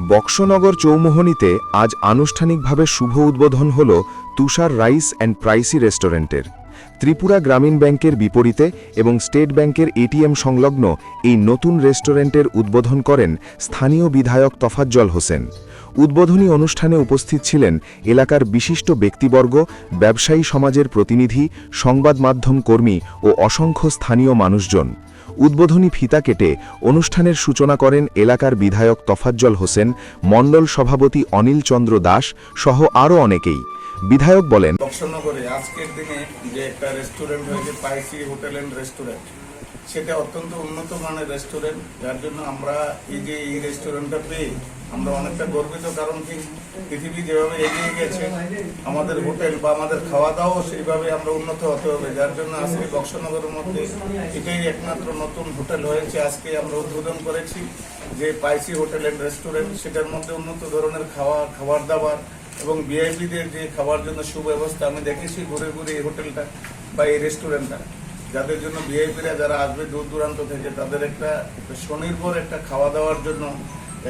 বক্সনগর চৌমোহনীতে আজ আনুষ্ঠানিকভাবে শুভ উদ্বোধন হল তুষার রাইস অ্যান্ড প্রাইসি রেস্টুরেন্টের। ত্রিপুরা গ্রামীণ ব্যাংকের বিপরীতে এবং স্টেট ব্যাংকের এটিএম সংলগ্ন এই নতুন রেস্টুরেন্টের উদ্বোধন করেন স্থানীয় বিধায়ক তফাজ্জল হোসেন। উদ্বোধনী অনুষ্ঠানে উপস্থিত ছিলেন এলাকার বিশিষ্ট ব্যক্তিবর্গ, ব্যবসায়ী সমাজের প্রতিনিধি, সংবাদ মাধ্যম কর্মী ও অসংখ্য স্থানীয় মানুষজন। উদ্বোধনী ফিতা কেটে অনুষ্ঠানের সূচনা করেন এলাকার বিধায়ক তফাজ্জল হোসেন, মণ্ডল সভাপতি অনিল চন্দ্র দাস সহ আরও অনেকেই। বিধায়ক বলেন আজকের দিনে যে একটা রেস্টুরেন্ট হয়েছে পাইসি হোটেল অ্যান্ড রেস্টুরেন্ট সেটা অত্যন্ত উন্নত মানের রেস্টুরেন্ট যার জন্য আমরা এই যে এই রেস্টুরেন্টটা পেয়ে আমরা অনেকটা গর্বিত কারণ কি, পৃথিবী যেভাবে এগিয়ে গেছে, আমাদের হোটেল বা আমাদের খাওয়া দাওয়াও সেইভাবে আমরা উন্নত হতে হবে। যার জন্য আজকে বক্সনগরের মধ্যে এটাই একমাত্র নতুন হোটেল হয়েছে। আজকে আমরা উদ্বোধন করেছি যে পাইসি হোটেল অ্যান্ড রেস্টুরেন্ট। সেটার মধ্যে উন্নত ধরনের খাওয়া খাবার দাবার এবং ভিআইপিদের যে খাওয়ার জন্য সুব্যবস্থা, আমি দেখেছি ঘুরে ঘুরে এই হোটেলটা বা এই রেস্টুরেন্টটা। যাদের জন্য ভিআইপিরা যারা আসবে দূর দূরান্ত থেকে, তাদের একটা স্বনির্ভর একটা খাওয়া দাওয়ার জন্য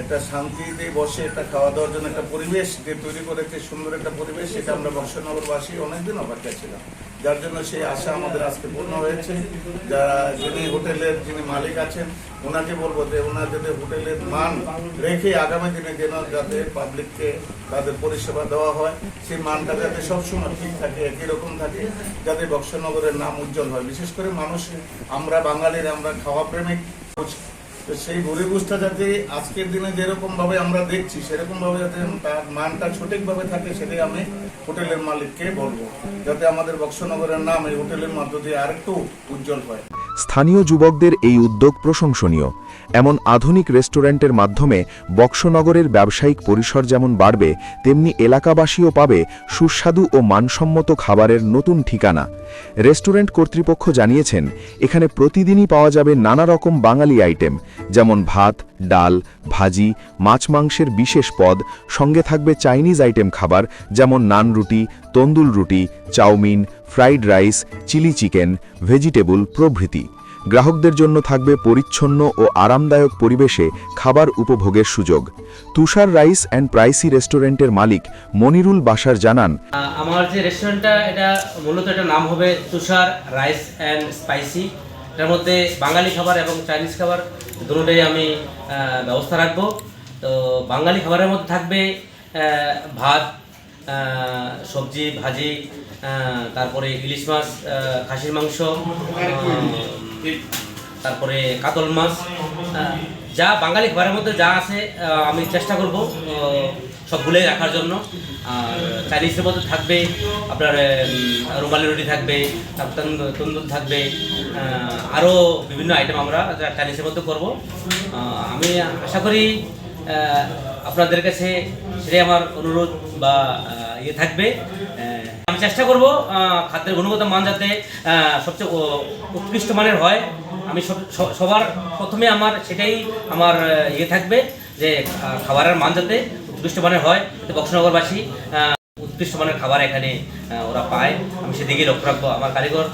একটা শান্তিতে বসে, একটা খাওয়া দাওয়ার জন্য একটা পরিবেশ, যে তৈরি করে করেছে সুন্দর একটা পরিবেশ, সেটা আমরা বর্ষনগরবাসী অনেকদিন অপেক্ষায় ছিলাম। যার জন্য সেই আশা আমাদের আজকে পূর্ণ হয়েছে। যারা যিনি হোটেলের যিনি মালিক আছেন, ওনাকে বলব যে ওনার যাতে হোটেলের মান রেখে আগামী দিনে যেন যাতে পাবলিককে তাদের পরিষেবা দেওয়া হয়, সেই মানটা যাতে সবসময় ঠিক থাকে, একই রকম থাকে, যাতে বক্সনগরের নাম উজ্জ্বল হয়। বিশেষ করে মানুষ, আমরা বাঙালির আমরা খাওয়া প্রেমিক তো সেই পরিবেশটা যাতে আজকের দিনে যেরকম ভাবে আমরা দেখছি সেরকম ভাবে যাতে তার মানটা সঠিকভাবে থাকে, সেটাই আমি হোটেলের মালিককে বলব। যাতে আমাদের বক্সনগরের নাম এই হোটেলের মধ্য দিয়ে আরেকটু উজ্জ্বল হয়। স্থানীয় যুবকদের এই উদ্যোগ প্রশংসনীয়। এমন আধুনিক রেস্টুরেন্টের মাধ্যমে বক্সনগরের ব্যবসায়িক পরিসর যেমন বাড়বে, তেমনি এলাকাবাসীও পাবে সুস্বাদু ও মানসম্মত খাবারের নতুন ঠিকানা। রেস্টুরেন্ট কর্তৃপক্ষ জানিয়েছেন, এখানে প্রতিদিনই পাওয়া যাবে নানা রকম বাঙালি আইটেম, যেমন ভাত ডাল, ভাজি, মাছ মাংসের বিশেষ পদ, সঙ্গে থাকবে চাইনিজ আইটেম খাবার যেমন নান রুটি তন্দুল রুটি, chowmein, fried rice, chilli chicken, vegetable প্রভৃতি। গ্রাহকদের জন্য থাকবে পরিচ্ছন্ন ও আরামদায়ক পরিবেশে খাবার উপভোগের সুযোগ। তুষার রাইস অ্যান্ড প্রাইসি রেস্টুরেন্টের মালিক মনিরুল বাসার জানান আমার যে রেস্টুরেন্টটা এটা মূলত এটা নাম হবে তুষার রাইস অ্যান্ড স্পাইসি। এটার মধ্যে বাঙালি খাবার এবং চাইনিজ খাবার দুটোটাই আমি ব্যবস্থা রাখব। তো বাঙালি খাবারের মধ্যে থাকবে ভাত সবজি, ভাজি তারপরে ইলিশ মাছ খাসির মাংস তারপরে কাতল মাছ যা বাঙালি খাবারের মধ্যে যা আছে আমি চেষ্টা করব সবগুলোই রাখার জন্য। আর চাইনিজের মধ্যে থাকবে আপনার রুমালি রুটি থাকবে তারপর তন্দুর থাকবে আরও বিভিন্ন আইটেম আমরা চাইনিজের মধ্যে করব। আমি আশা করি আপনাদের কাছে সেটাই আমার অনুরোধ বা ইয়ে থাকবে। আমি চেষ্টা করব খাদ্যের গুণগত মান যাতে সবচেয়ে উৎকৃষ্ট মানের হয়। আমি সব- সবার প্রথমে আমার সেটাই আমার ইয়ে থাকবে যে খাবারের মান যাতে উৎকৃষ্ট মানের হয়। বক্সনগরবাসী উৎকৃষ্ট মানের খাবার এখানে ওরা পায়। আমি সেদিকে লক্ষ্য রাখব। আমার কারিগর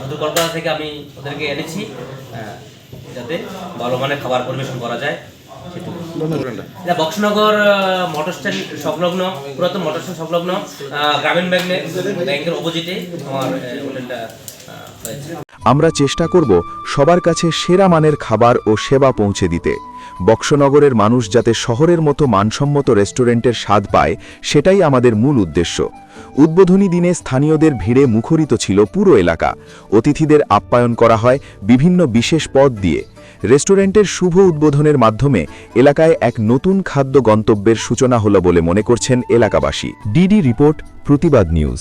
শুধু কলকাতা থেকে আমি ওদেরকে এনেছি যাতে ভালো মানের খাবার পরিবেশন করা যায়। এটা বক্সনগর মোটর স্ট্যান্ড সংলগ্ন পুরাতন মোটর স্ট্যান্ড সংলগ্ন গ্রামীণ ব্যাংক ব্যাংকের অপোজিটে আমার হোটেলটা আমরা চেষ্টা করব সবার কাছে সেরা মানের খাবার ও সেবা পৌঁছে দিতে। বক্সনগরের মানুষ যাতে শহরের মতো মানসম্মত রেস্টুরেন্টের স্বাদ পায়, সেটাই আমাদের মূল উদ্দেশ্য। উদ্বোধনী দিনে স্থানীয়দের ভিড়ে মুখরিত ছিল পুরো এলাকা। অতিথিদের আপ্যায়ন করা হয় বিভিন্ন বিশেষ পদ দিয়ে। রেস্টুরেন্টের শুভ উদ্বোধনের মাধ্যমে এলাকায় এক নতুন খাদ্য গন্তব্যের সূচনা হলো বলে মনে করছেন এলাকাবাসী। ডিডি রিপোর্ট, প্রতিবাদ নিউজ।